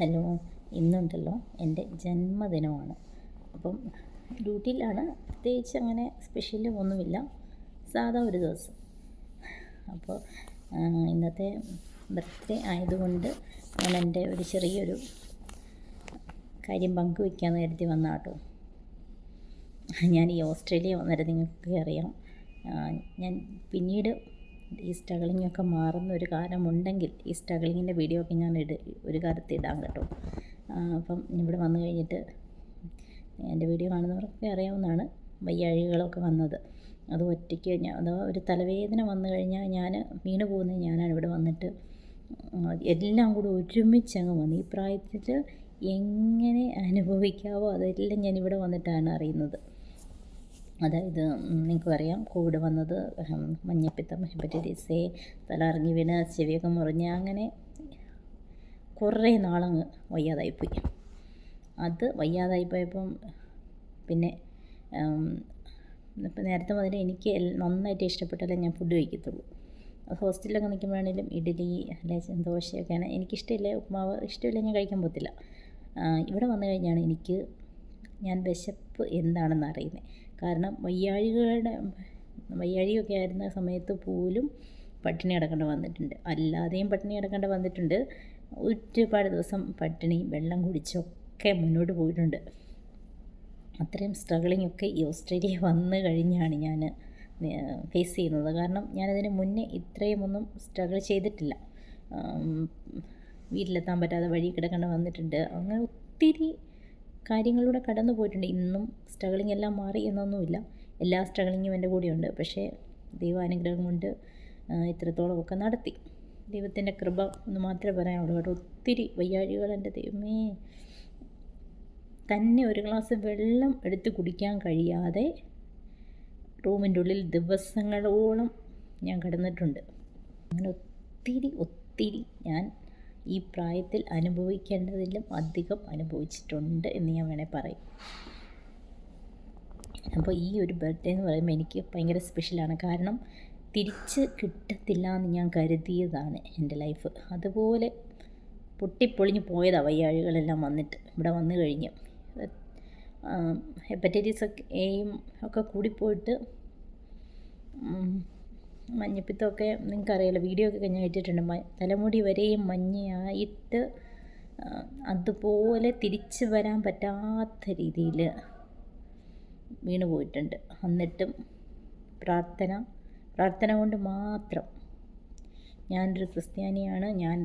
Hello ഇന്നുണ്ടല്ലോ എന്റെ ജന്മദിനമാണ്. അപ്പം ഡ്യൂട്ടിയിലാണ്. പ്രത്യേകിച്ച് അങ്ങനെ സ്പെഷ്യൽ ഒന്നുമില്ല. സാധാ ഒരു ദിവസം. അപ്പോൾ ഇന്നത്തെ ബർത്ത്ഡേ ആയതുകൊണ്ട് ഞാൻ എന്റെ ഒരു ചെറിയൊരു കാര്യം പങ്കുവയ്ക്കാമെന്ന് കരുതി വന്ന കേട്ടോ ഞാൻ ഈ ഓസ്ട്രേലിയ വന്നിട്ട് നിങ്ങൾക്ക് അറിയാം. ഞാൻ പിന്നീട് ഈ സ്ട്രഗിളിങ്ങൊക്കെ മാറുന്ന ഒരു കാലമുണ്ടെങ്കിൽ ഈ സ്ട്രഗിളിങ്ങിന്റെ വീഡിയോ ഒക്കെ ഞാൻ ഇട ഒരു കാലത്ത് ഇടാം കേട്ടോ. അപ്പം ഇവിടെ വന്നു കഴിഞ്ഞിട്ട് എന്റെ വീഡിയോ കാണുന്നവർക്കൊക്കെ അറിയാവുന്നതാണ് വയ്യാഴികളൊക്കെ വന്നത്. അത് ഒറ്റയ്ക്ക് ഞാൻ അഥവാ ഒരു തലവേദന വന്നു കഴിഞ്ഞാൽ ഞാൻ വീണ് പോകുന്നത് ഞാനാണ് ഇവിടെ വന്നിട്ട് എല്ലാം കൂടെ ഒരുമിച്ച് അങ്ങ് വന്നു. ഈ പ്രായത്തിൽ എങ്ങനെ അനുഭവിക്കാവോ അതെല്ലാം ഞാൻ ഇവിടെ വന്നിട്ടാണ് അറിയുന്നത്. അതായത് നിങ്ങൾക്ക് അറിയാം കോവിഡ് വന്നത് മഞ്ഞപ്പിത്തം ഹെപ്പറ്റൈറ്റിസ് എ തലകറങ്ങി വീണ് ചെവിയൊക്കെ മുറിഞ്ഞ് അങ്ങനെ കുറേ നാളങ്ങ് വയ്യാതായിപ്പോയി. അത് വയ്യാതായിപ്പോയപ്പം പിന്നെ ഇപ്പം നേരത്തെ മുതൽ എനിക്ക് നന്നായിട്ട് ഇഷ്ടപ്പെട്ടാലേ ഞാൻ ഫുഡ് കഴിക്കത്തുള്ളൂ. ഹോസ്റ്റലിലൊക്കെ നിൽക്കുമ്പോഴാണെങ്കിലും ഇഡ്ഡലി അല്ലെങ്കിൽ ദോശയൊക്കെയാണ്. എനിക്കിഷ്ടമില്ല ഉപ്മാവ് ഇഷ്ടമില്ല ഞാൻ കഴിക്കാൻ പറ്റില്ല ഇവിടെ വന്നു കഴിഞ്ഞാണ് എനിക്ക് ഞാൻ വിശപ്പ് എന്താണെന്ന് അറിയുന്നത് കാരണം വയ്യാഴികളുടെ വയ്യാഴികയൊക്കെ ആയിരുന്ന സമയത്ത് പോലും പട്ടിണി അടക്കേണ്ട വന്നിട്ടുണ്ട്. അല്ലാതെയും പട്ടിണി അടക്കേണ്ട വന്നിട്ടുണ്ട്. ഒരുപാട് ദിവസം പട്ടിണി വെള്ളം കുടിച്ചൊക്കെ മുന്നോട്ട് പോയിട്ടുണ്ട്. അത്രയും സ്ട്രഗിളിംഗ് ഒക്കെ ഈ ഓസ്ട്രേലിയ വന്നു കഴിഞ്ഞാണ് ഞാൻ ഫേസ് ചെയ്യുന്നത്. കാരണം ഞാനതിന് മുന്നേ ഇത്രയും ഒന്നും സ്ട്രഗിൾ ചെയ്തിട്ടില്ല വീട്ടിലെത്താൻ പറ്റാതെ വഴി കിടക്കേണ്ടി വന്നിട്ടുണ്ട്. അങ്ങനെ ഒത്തിരി കാര്യങ്ങളിലൂടെ കടന്നു പോയിട്ടുണ്ട്. ഇന്നും സ്ട്രഗിളിംഗ് എല്ലാം മാറി എന്നൊന്നുമില്ല. എല്ലാ സ്ട്രഗിളിങ്ങും എന്റെ കൂടെയുണ്ട്. പക്ഷേ ദൈവാനുഗ്രഹം കൊണ്ട് ഇത്രത്തോളമൊക്കെ നടത്തി. ദൈവത്തിന്റെ കൃപ എന്ന് മാത്രമേ പറയാനുള്ളൂ. കേട്ടോ ഒത്തിരി വയ്യാഴികൾ എന്റെ ദൈവമേ തന്നെ ഒരു ഗ്ലാസ് വെള്ളം എടുത്ത് കുടിക്കാൻ കഴിയാതെ റൂമിന്റെ ഉള്ളിൽ ദിവസങ്ങളോളം ഞാൻ കിടന്നിട്ടുണ്ട്. അങ്ങനെ ഒത്തിരി ഒത്തിരി ഞാൻ ഈ പ്രായത്തിൽ അനുഭവിക്കേണ്ടതിലും അധികം അനുഭവിച്ചിട്ടുണ്ട് എന്ന് ഞാൻ വേണേൽ പറയും. അപ്പോൾ ഈ ഒരു ബർത്ത്ഡേ എന്ന് പറയുമ്പോൾ എനിക്ക് ഭയങ്കര സ്പെഷ്യലാണ് കാരണം തിരിച്ച് കിട്ടത്തില്ല എന്ന് ഞാൻ കരുതിയതാണ് എന്റെ ലൈഫ് അതുപോലെ പൊട്ടിപ്പൊളിഞ്ഞ് പോയതാണ് വയ്യാഴികളെല്ലാം വന്നിട്ട്. ഇവിടെ വന്നു കഴിഞ്ഞ്. ഹെപ്പറ്റൈറ്റിസ് ഒക്കെ എയും ഒക്കെ കൂടിപ്പോയിട്ട് മഞ്ഞപ്പിത്തമൊക്കെ നിങ്ങൾക്കറിയാലോ വീഡിയോ ഒക്കെ ഞാൻ ഇട്ടിട്ടുണ്ട് തലമുടി വരെയും മഞ്ഞയായിട്ട് അതുപോലെ തിരിച്ചു വരാൻ പറ്റാത്ത രീതിയിൽ വീണു പോയിട്ടുണ്ട്. എന്നിട്ടും പ്രാർത്ഥന പ്രാർത്ഥന കൊണ്ട് മാത്രം. ഞാനൊരു ക്രിസ്ത്യാനിയാണ് ഞാൻ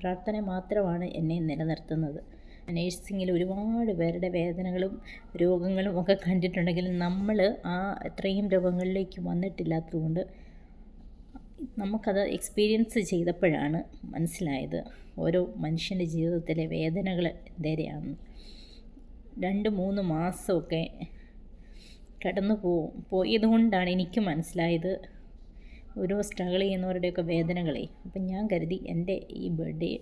പ്രാർത്ഥന മാത്രമാണ് എന്നെ നിലനിർത്തുന്നത്. നേഴ്സിങ്ങിൽ ഒരുപാട് പേരുടെ വേദനകളും രോഗങ്ങളും ഒക്കെ കണ്ടിട്ടുണ്ടെങ്കിലും നമ്മൾ ആ ഇത്രയും രോഗങ്ങളിലേക്ക് വന്നിട്ടില്ലാത്തതുകൊണ്ട് നമുക്കത് എക്സ്പീരിയൻസ് ചെയ്തപ്പോഴാണ് മനസ്സിലായത്. ഓരോ മനുഷ്യന്റെ ജീവിതത്തിലെ വേദനകൾ എന്തേരെയാണ് രണ്ട് മൂന്ന് മാസമൊക്കെ കടന്നു പോ പോയതുകൊണ്ടാണ് എനിക്ക് മനസ്സിലായത്. ഓരോ സ്ട്രഗിൾ ചെയ്യുന്നവരുടെയൊക്കെ വേദനകളെ. അപ്പം ഞാൻ കരുതി എന്റെ ഈ ബർത്ത്ഡേ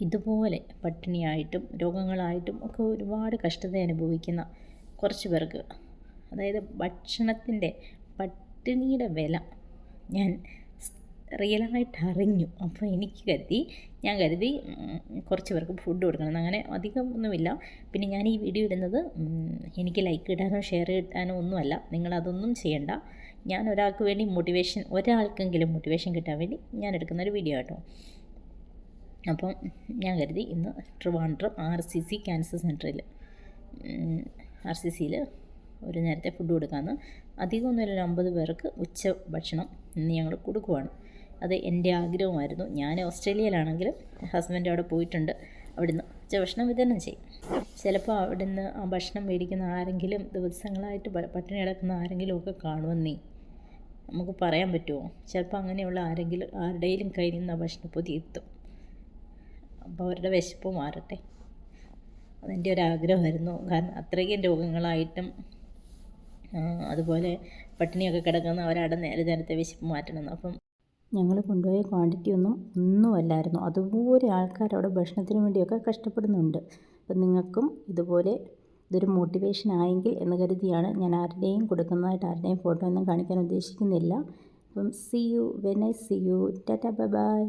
ഇതുപോലെ പട്ടിണിയായിട്ടും രോഗങ്ങളായിട്ടും ഒക്കെ ഒരുപാട് കഷ്ടത അനുഭവിക്കുന്ന കുറച്ച് പേർക്ക് അതായത് ഭക്ഷണത്തിന്റെ പട്ടിണിയുടെ വില ഞാൻ റിയലായിട്ട് അറിഞ്ഞു അപ്പോൾ എനിക്ക് കരുതി ഞാൻ കരുതി കുറച്ച് പേർക്ക് ഫുഡ് കൊടുക്കണം. അങ്ങനെ അധികം ഒന്നുമില്ല. പിന്നെ ഞാൻ ഈ വീഡിയോ ഇടുന്നത് എനിക്ക് ലൈക്ക് ഇടാനോ ഷെയർ ഇടാനോ ഒന്നുമല്ല. നിങ്ങളതൊന്നും ചെയ്യണ്ട. ഞാൻ ഒരാൾക്ക് വേണ്ടി മോട്ടിവേഷൻ ഒരാൾക്കെങ്കിലും മോട്ടിവേഷൻ കിട്ടാൻ വേണ്ടി ഞാൻ എടുക്കുന്ന ഒരു വീഡിയോ കേട്ടോ അപ്പം ഞാൻ കരുതി ഇന്ന് Trivandrum R C C cancer സെന്ററിൽ ആർ സി സിയിൽ ഒരു നേരത്തെ ഫുഡ് കൊടുക്കാമെന്ന് അധികമൊന്നുമില്ല അമ്പത് പേർക്ക് ഉച്ച ഭക്ഷണം ഇന്ന് ഞങ്ങൾ കൊടുക്കുവാണ്. അത് എന്റെ ആഗ്രഹമായിരുന്നു. ഞാൻ ഓസ്ട്രേലിയയിലാണെങ്കിലും ഹസ്ബൻഡ് അവിടെ പോയിട്ടുണ്ട്. അവിടുന്ന് ഉച്ചഭക്ഷണം വിതരണം ചെയ്യും. ചിലപ്പോൾ അവിടുന്ന് ആ ഭക്ഷണം മേടിക്കുന്ന ആരെങ്കിലും ദിവസങ്ങളായിട്ട് പട്ടിണി കിടക്കുന്ന ആരെങ്കിലും ഒക്കെ കാണുമെന്നേ. നമുക്ക് പറയാൻ പറ്റുമോ ചിലപ്പോൾ അങ്ങനെയുള്ള ആരെങ്കിലും ആരുടെയും കയ്യിൽ നിന്ന് ആ ഭക്ഷണപ്പൊതി എത്തും. അപ്പോൾ അവരുടെ വിശപ്പ് മാറട്ടെ. അതെന്റെ ഒരു ആഗ്രഹമായിരുന്നു. കാരണം അത്രയ്ക്കും രോഗങ്ങളായിട്ടും അതുപോലെ പട്ടിണിയൊക്കെ കിടക്കുന്ന അവരവിടെ നേരെ നേരത്തെ വിശപ്പ് മാറ്റണം. അപ്പം ഞങ്ങൾ കൊണ്ടുപോയ ക്വാണ്ടിറ്റി ഒന്നും ഒന്നുമല്ലായിരുന്നു. അതുപോലെ ആൾക്കാർ അവിടെ ഭക്ഷണത്തിന് വേണ്ടിയൊക്കെ കഷ്ടപ്പെടുന്നുണ്ട്. അപ്പം നിങ്ങൾക്കും ഇതുപോലെ ഇതൊരു മോട്ടിവേഷൻ ആയെങ്കിൽ എന്ന് കരുതിയാണ് ഞാൻ ആരുടെയും കൊടുക്കുന്നതായിട്ട് ആരുടെയും ഫോട്ടോ ഒന്നും കാണിക്കാൻ ഉദ്ദേശിക്കുന്നില്ല. അപ്പം see you when I see you tata bye bye